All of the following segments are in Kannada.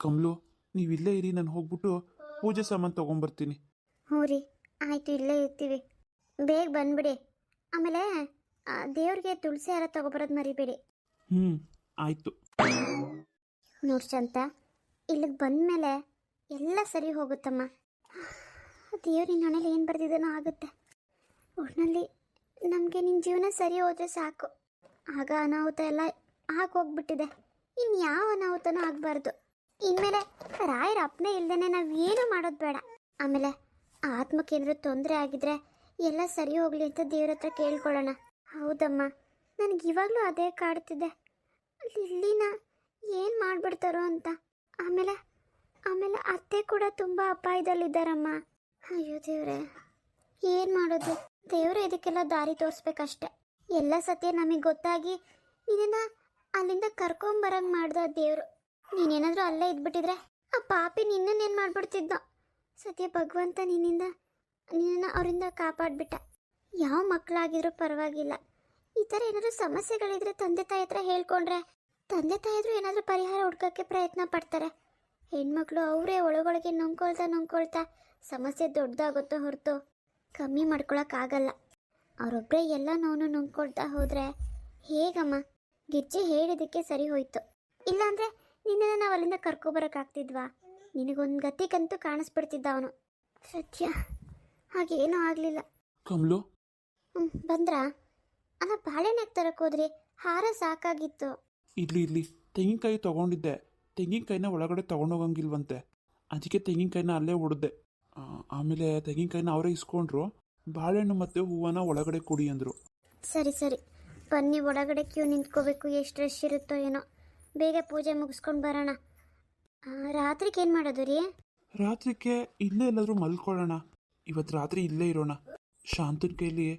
ಕಮಲು ನೀವು ಇಲ್ಲೇ ಇರಿ ನಾನು ಹೋಗ್ಬಿಟ್ಟು ಪೂಜೆ ಸಾಮಾನು ತೊಗೊಂಬರ್ತೀನಿ. ಹ್ಞೂ ರೀ ಆಯಿತು ಇಲ್ಲೇ ಇರ್ತೀವಿ. ಬೇಗ ಬಂದ್ಬಿಡಿ. ಆಮೇಲೆ ದೇವ್ರಿಗೆ ತುಳಸಿ ಹಾರ ತಗೊಬರೋದು ಮರಿಬೇಡಿ. ಹ್ಞೂ ಆಯಿತು. ನೋಡು ಶಾಂತ ಇಲ್ಲಿಗೆ ಬಂದಮೇಲೆ ಎಲ್ಲ ಸರಿ ಹೋಗುತ್ತಮ್ಮ. ದೇವ್ರಿನ ಹಣೆಯಲ್ಲಿ ಏನು ಬರ್ದಿದ್ದೇನೋ ಆಗುತ್ತೆ. ಒಟ್ಟಿನಲ್ಲಿ ನಮಗೆ ನಿನ್ನ ಜೀವನ ಸರಿ ಹೋದ್ರೆ ಸಾಕು. ಆಗ ಅನಾಹುತ ಎಲ್ಲ ಆಗೋಗ್ಬಿಟ್ಟಿದೆ. ಇನ್ನು ಯಾವ ಅನಾಹುತನೂ ಆಗಬಾರ್ದು. ಇನ್ಮೇಲೆ ರಾಯರ ಅಪ್ಪನೇ ಇಲ್ದೇನೆ ನಾವು ಏನು ಮಾಡೋದು ಬೇಡ. ಆಮೇಲೆ ಆತ್ಮಕ್ಕೆ ಏನಾದ್ರು ತೊಂದರೆ ಆಗಿದ್ರೆ ಎಲ್ಲ ಸರಿ ಹೋಗ್ಲಿ ಅಂತ ದೇವ್ರ ಹತ್ರ ಕೇಳ್ಕೊಳ್ಳೋಣ. ಹೌದಮ್ಮ, ನನಗೆ ಇವಾಗ್ಲೂ ಅದೇ ಕಾಡ್ತಿದೆ. ಲಿಲ್ಲಿನ ಏನು ಮಾಡ್ಬಿಡ್ತಾರೋ ಅಂತ. ಆಮೇಲೆ ಆಮೇಲೆ ಅತ್ತೆ ಕೂಡ ತುಂಬ ಅಪಾಯದಲ್ಲಿದ್ದಾರಮ್ಮ. ಅಯ್ಯೋ ದೇವ್ರೆ, ಏನು ಮಾಡೋದು? ದೇವ್ರೆ ಇದಕ್ಕೆಲ್ಲ ದಾರಿ ತೋರಿಸ್ಬೇಕಷ್ಟೆ. ಎಲ್ಲ ಸತ್ಯ ನಮಗೆ ಗೊತ್ತಾಗಿ ನಿನ್ನ ಅಲ್ಲಿಂದ ಕರ್ಕೊಂಬರಂಗೆ ಮಾಡ್ದ ದೇವರು. ನೀನೇನಾದರೂ ಅಲ್ಲೇ ಇದ್ಬಿಟ್ಟಿದ್ರೆ ಆ ಪಾಪಿ ನಿನ್ನನ್ನೇನು ಮಾಡ್ಬಿಡ್ತಿದ್ದ? ಸತ್ಯ ಭಗವಂತ ನಿನ್ನಿಂದ ನಿನ್ನನ್ನು ಅವರಿಂದ ಕಾಪಾಡ್ಬಿಟ್ಟ. ಯಾವ ಮಕ್ಕಳಾಗಿದ್ರೂ ಪರವಾಗಿಲ್ಲ. ಈ ಥರ ಏನಾದರೂ ಸಮಸ್ಯೆಗಳಿದ್ರೆ ತಂದೆ ತಾಯಿ ಹತ್ರ ಹೇಳ್ಕೊಂಡ್ರೆ ತಂದೆ ತಾಯಿದ್ರು ಏನಾದರೂ ಪರಿಹಾರ ಹುಡ್ಕೋಕ್ಕೆ ಪ್ರಯತ್ನ ಪಡ್ತಾರೆ. ಹೆಣ್ಮಕ್ಳು ಅವರೇ ಒಳಗೊಳಗೆ ನೊಂಕೊಳ್ತಾ ನೊಂಕೊಳ್ತಾ ಸಮಸ್ಯೆ ದೊಡ್ಡದಾಗುತ್ತೋ ಹೊರತು ಕಮ್ಮಿ ಮಾಡ್ಕೊಳಕ್ಕಾಗಲ್ಲ ಅವರೊಬ್ಬರೇ ಎಲ್ಲ ನೋವು ನುಂಗ್ಕೊಳ್ತಾ ಹೋದರೆ ಹೇಗಮ್ಮ? ಗೆಜ್ಜೆ ಹೇಳಿದ್ದಕ್ಕೆ ಸರಿ ಹೋಯ್ತು. ಇಲ್ಲಾಂದರೆ ನಿನ್ನನ್ನು ನಾವು ಅಲ್ಲಿಂದ ಕರ್ಕೊಬರೋಕ್ಕಾಗ್ತಿದ್ವಾ ನಿನಗೊಂದು ಗತಿಗಂತೂ ಕಾಣಿಸ್ಬಿಡ್ತಿದ್ದ ಅವನು. ಸತ್ಯ. ಹಾಗೇನೂ ಆಗಲಿಲ್ಲ. ಕಮಲು? ಹ್ಞೂ ಬಂದ್ರಾ? ಅಲ್ಲ ಬಾಳೆಹಣ್ಣು ತರಕ್ಕೆ ಹೋದ್ರಿ? ಹಾರ ಸಾಕಾಗಿತ್ತು. ಇರ್ಲಿ ಇರ್ಲಿ. ತೆಂಗಿನಕಾಯಿ ತಗೊಂಡಿದ್ದೆ. ತೆಂಗಿನಕಾಯಿನ ಒಳಗಡೆ ತೊಗೊಂಡೋಗಂಗಿಲ್ವಂತೆ. ಅದಕ್ಕೆ ತೆಂಗಿನಕಾಯಿನ ಅಲ್ಲೇ ಹೊಡೆದೆ ಆಮೇಲೆ ತೆಂಗಿನಕಾಯಿನ ಅವರೇ ಇಸ್ಕೊಂಡ್ರು. ಬಾಳೆಹಣ್ಣು ಮತ್ತು ಹೂವನ ಒಳಗಡೆ ಕೊಡಿ ಅಂದರು. ಸರಿ ಸರಿ. ಬನ್ನಿ ಒಳಗಡೆ ಕ್ಯೂ ನಿಂತ್ಕೋಬೇಕು. ಎಷ್ಟು ರಶ್ ಇರುತ್ತೋ ಏನೋ. ಬೇಗ ಪೂಜೆ ಮುಗಿಸ್ಕೊಂಡು ಬರೋಣ. ರಾತ್ರಿಗೆ ಏನು ಮಾಡೋದು ರೀ? ರಾತ್ರಿಗೆ ಇಲ್ಲೇ ಎಲ್ಲಾದರೂ ಮಲ್ಕೊಳ್ಳೋಣ. ಇವತ್ತು ರಾತ್ರಿ ಇಲ್ಲೇ ಇರೋಣ. ಶಾಂತನ ಕೈಲಿ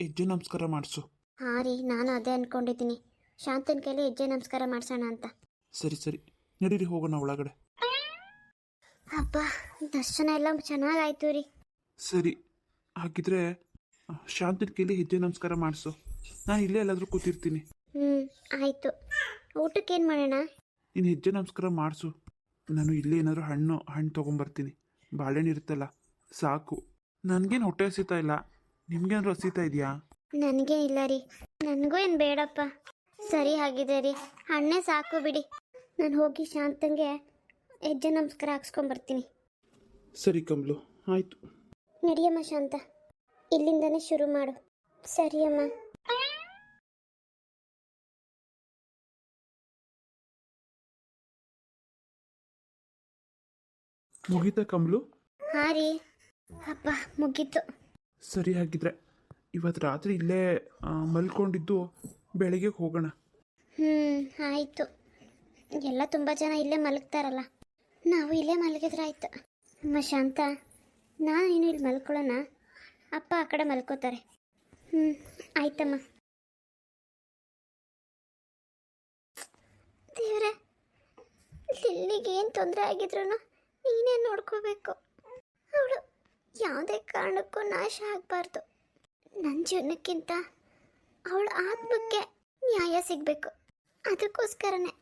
ಹೆಜ್ಜೆ ನಮಸ್ಕಾರ ಮಾಡಿಸು. ಹಾಂ ರೀ ನಾನು ಅದೇ ಅನ್ಕೊಂಡಿದ್ದೀನಿ. ಶಾಂತನ ಕೈಲಿ ಹೆಜ್ಜೆ ನಮಸ್ಕಾರ ಮಾಡಿಸೋಣ ಅಂತ. ಸರಿ ಸರಿ. ನಡೀರಿ ಹೋಗೋಣ ಒಳಗಡೆ. ಅಪ್ಪ ದರ್ಶನ ಎಲ್ಲ ಚೆನ್ನಾಗಾಯ್ತು ರೀ. ಸರಿ. ಹಾಗಿದ್ರೆ ಶಾಂತನ್ ಶಾಂತನ ಕೈಲಿ ಹೆಜ್ಜೆ ನಮಸ್ಕಾರ ಮಾಡಿಸು. ನಾನು ಇಲ್ಲೇ ಎಲ್ಲಾದರೂ ಕೂತಿರ್ತೀನಿ. ಹ್ಞೂ ಆಯಿತು. ಊಟಕ್ಕೆ ಏನು ಮಾಡೋಣ? ನೀನು ಹೆಜ್ಜೆ ನಮಸ್ಕಾರ ಮಾಡಿಸು. ನಾನು ಇಲ್ಲೇ ಏನಾದರೂ ಹಣ್ಣು ಹಣ್ಣು ತೊಗೊಂಬರ್ತೀನಿ. ಬಾಳೆಹಣ್ಣು ಇರುತ್ತಲ್ಲ ಸಾಕು. ನನಗೇನು ಹೊಟ್ಟೆ ಹಸಿತಾ ಇಲ್ಲ? ನಿಮ್ಗೇನಾದ್ರು ಹಸಿತಾ ಇದೆಯಾ? ನನಗೆ ಇಲ್ಲ ರೀ. ನನಗೂ ಏನು ಬೇಡಪ್ಪ. ಸರಿ ಆಗಿದೆ ರೀ. ಹಣ್ಣೇ ಸಾಕು ಬಿಡಿ. ನಾನು ಹೋಗಿ ಶಾಂತಂಗೆ ಹೆಜ್ಜೆ ನಮಸ್ಕಾರ ಹಾಕ್ಸ್ಕೊಂಬರ್ತೀನಿ. ಸರಿ ಕಮಲು ಆಯಿತು. ನಡಿಯಮ್ಮ ಶಾಂತ. ಇಲ್ಲಿಂದನೇ ಶುರು ಮಾಡು. ಸರಿಯಮ್ಮ ಮುಗೀತಾ ಕಮಲು? ಹಾಂ ರೀ. ಅಪ್ಪ ಮುಗೀತು. ಸರಿ ಹಾಗಿದ್ರೆ ಇವತ್ತು ರಾತ್ರಿ ಇಲ್ಲೇ ಆ, ಮಲ್ಕೊಂಡಿದ್ದು ಬೆಳಿಗ್ಗೆ ಹೋಗೋಣ. ಹ್ಞೂ ಆಯಿತು. ಎಲ್ಲ ತುಂಬ ಜನ ಇಲ್ಲೇ ಮಲಗ್ತಾರಲ್ಲ. ನಾವು ಇಲ್ಲೇ ಮಲಗಿದ್ರೆ ಆಯ್ತು. ಅಮ್ಮ ಶಾಂತ ನಾನು ಏನು ಇಲ್ಲಿ ಮಲ್ಕೊಳ್ಳೋಣ. ಅಪ್ಪ ಆ ಕಡೆ ಮಲ್ಕೋತಾರೆ. ಹ್ಞೂ ಆಯ್ತಮ್ಮ. ದೇವ್ರೆ ಲಿಲ್ಲಿಗೆ ಏನು ತೊಂದರೆ ಆಗಿದ್ರು ನೀನೇ ನೋಡ್ಕೋಬೇಕು. ಅವಳು ಯಾವುದೇ ಕಾರಣಕ್ಕೂ ನಾಶ ಆಗಬಾರ್ದು. ನನ್ನ ಜೀವನಕ್ಕಿಂತ ಅವಳ ಆತ್ಮಕ್ಕೆ ನ್ಯಾಯ ಸಿಗಬೇಕು. ಅದಕ್ಕೋಸ್ಕರನೇ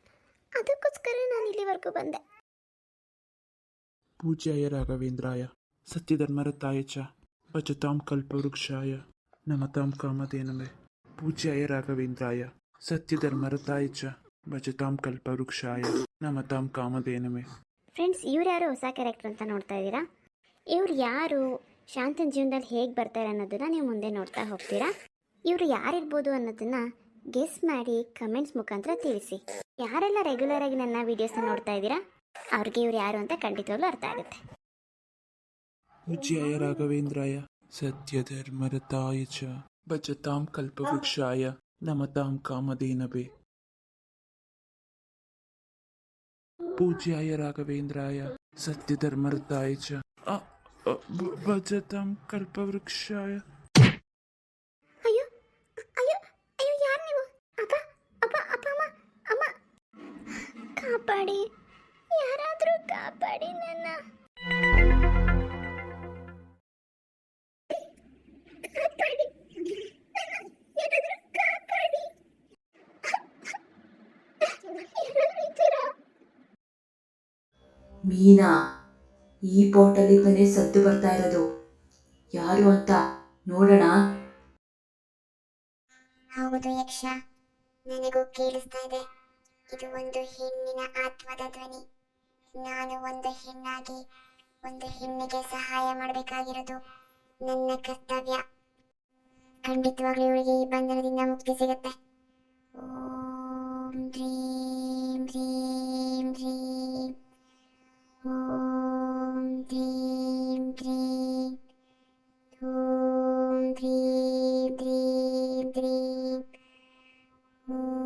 ಅದಕ್ಕೋಸ್ಕರ ನಾನು ಇಲ್ಲಿವರೆಗೂ ಬಂದೆ. ಪೂಜ್ಯಾಯ ರಾಘವೇಂದ್ರಾಯ ಸತ್ಯಧರ್ಮರತಾಯ ಚ ಭಜತಾಂ ಕಲ್ಪವೃಕ್ಷಾಯ, ನಮತಾಂ ಕಾಮಧೇನವೇ ಪೂಜ್ಯಾಯ ರಾಘವೇಂದ್ರಾಯ ಸತ್ಯಧರ್ಮರತಾಯ ಚ ಭಜತಾಂ ಕಲ್ಪವೃಕ್ಷಾಯ, ನಮತಾಂ ಕಾಮಧೇನವೇ ಫ್ರೆಂಡ್ಸ್ ಇವ್ರು ಯಾರು ಹೊಸ ಕ್ಯಾರೆಕ್ಟರ್ ಅಂತ ನೋಡ್ತಾ ಇದ್ದೀರಾ? ಇವ್ರು ಯಾರು ಶಾಂತನ ಜೀವನದಲ್ಲಿ ಹೇಗೆ ಬರ್ತಾರೆ ಅನ್ನೋದನ್ನು ನೀವು ಮುಂದೆ ನೋಡ್ತಾ ಹೋಗ್ತೀರಾ? ಇವರು ಯಾರಿರ್ಬೋದು ಅನ್ನೋದನ್ನು ಗೆಸ್ ಮಾಡಿ ಕಮೆಂಟ್ಸ್ ಮುಖಾಂತರ ತಿಳಿಸಿ. ಯಾರೆಲ್ಲ ರೆಗ್ಯುಲರ್ ಆಗಿ ನನ್ನ ವೀಡಿಯೋಸ್ನ ನೋಡ್ತಾ ಇದ್ದೀರಾ? ಅವ್ರಿಗೆ ಇವ್ರು ಯಾರು ಅಂತ ಖಂಡಿತವಾಗ್ಲೂ ಅರ್ಥ ಆಗುತ್ತೆ. ಪೂಜ್ಯಾಯ ರಾಘವೇಂದ್ರಾಯ ಸತ್ಯಧರ್ಮರತಾಯ ಚ ಭಜತಾಂ ಕಲ್ಪವೃಕ್ಷಾಯ, ನಮತಾಂ ಕಾಮಧೇನವೇ. ಪೂಜ್ಯಾಯ ರಾಘವೇಂದ್ರಾಯ ಸತ್ಯಧರ್ಮರತಾಯ ಚ ಭಜತಾಂ ಕಲ್ಪವೃಕ್ಷಾಯ. ಕಾಪಾಡಿ ಯಾರಾದರೂ ಕಾಪಾಡಿ ನನ್ನ. ಮೀನಾ, ಈ ಪೋರ್ಟಲ್ಲಿ ತಾನೇ ಸದ್ದು ಬರ್ತಾ ಇರೋದು. ಯಾರು ಅಂತ ನೋಡೋಣ. ಹೌದು ಯಕ್ಷ, ನನಗೂ ಕೇಳಿಸ್ತಾ ಇದೆ. ಇದು ಒಂದು ಹೆಣ್ಣಿನ ಆತ್ಮದ ಧ್ವನಿ. ನಾನು ಒಂದು ಹೆಣ್ಣಾಗಿ, ಒಂದು ಹೆಣ್ಣಿಗೆ ಸಹಾಯ ಮಾಡಬೇಕಾಗಿರೋದು ನನ್ನ ಕರ್ತವ್ಯ. ಖಂಡಿತವಾಗ್ಲೂ ಇವಳಿಗೆ ಈ ಬಂಧನದಿಂದ ಮುಕ್ತಿ ಸಿಗುತ್ತೆ. ಓಂ ಶ್ರೀ Mm-hmm.